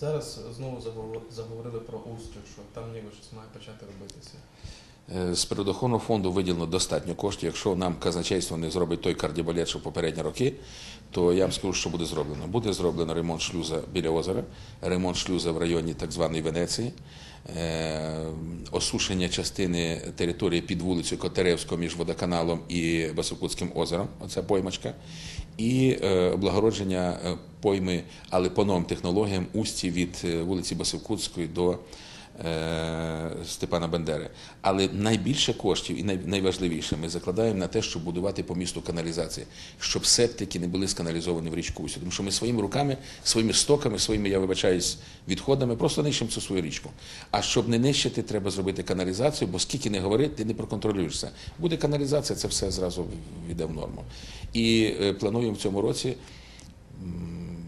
Зараз знову заговор- заговорили про Устю, що там ніби щось має почати робитися. Е, З природоохоронного фонду виділено достатньо коштів. Якщо нам казначейство не зробить той кардіобалет, що попередні роки, то я вам скажу, що буде зроблено. Буде зроблено ремонт шлюза біля озера, ремонт шлюза в районі так званої Венеції, е, осушення частини території під вулицею Котеревського між водоканалом і Басокутським озером, оця поймачка, і е, облагородження пойми, але по новим технологіям усті від вулиці Басовкутської до Степана Бендери. Але найбільше коштів і найважливіше ми закладаємо на те, щоб будувати по місту каналізації, щоб септики не були сканалізовані в річку Усю. Тому що ми своїми руками, своїми стоками, своїми, я вибачаюсь, відходами просто нищимо цю свою річку. А щоб не нищити, треба зробити каналізацію, бо скільки не говорити, ти не проконтролюєш це. Буде каналізація, це все зразу війде в норму. І е, плануємо в цьому році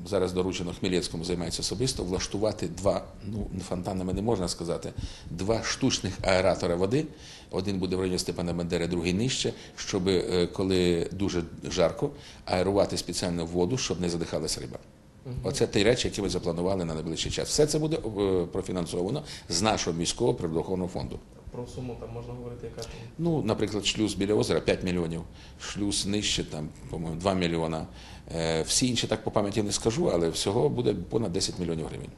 зараз доручено Хмельницькому займається особисто, влаштувати два, ну фонтанами не можна сказати, два штучних аератора води. Один буде в районі Степана Бендери, другий нижче, щоб е, коли дуже жарко, аерувати спеціально воду, щоб не задихалась риба. Оце ті речі, які ми запланували на найближчий час. Все це буде е, профінансовано з нашого міського природоохоронного фонду. Про суму там можна говорити, яка там. Ну, наприклад, шлюз біля озера 5 мільйонів, шлюз нижче, там, по-моєму, 2 мільйона. Е, Всі інші так по пам'яті не скажу, але всього буде понад 10 мільйонів гривень.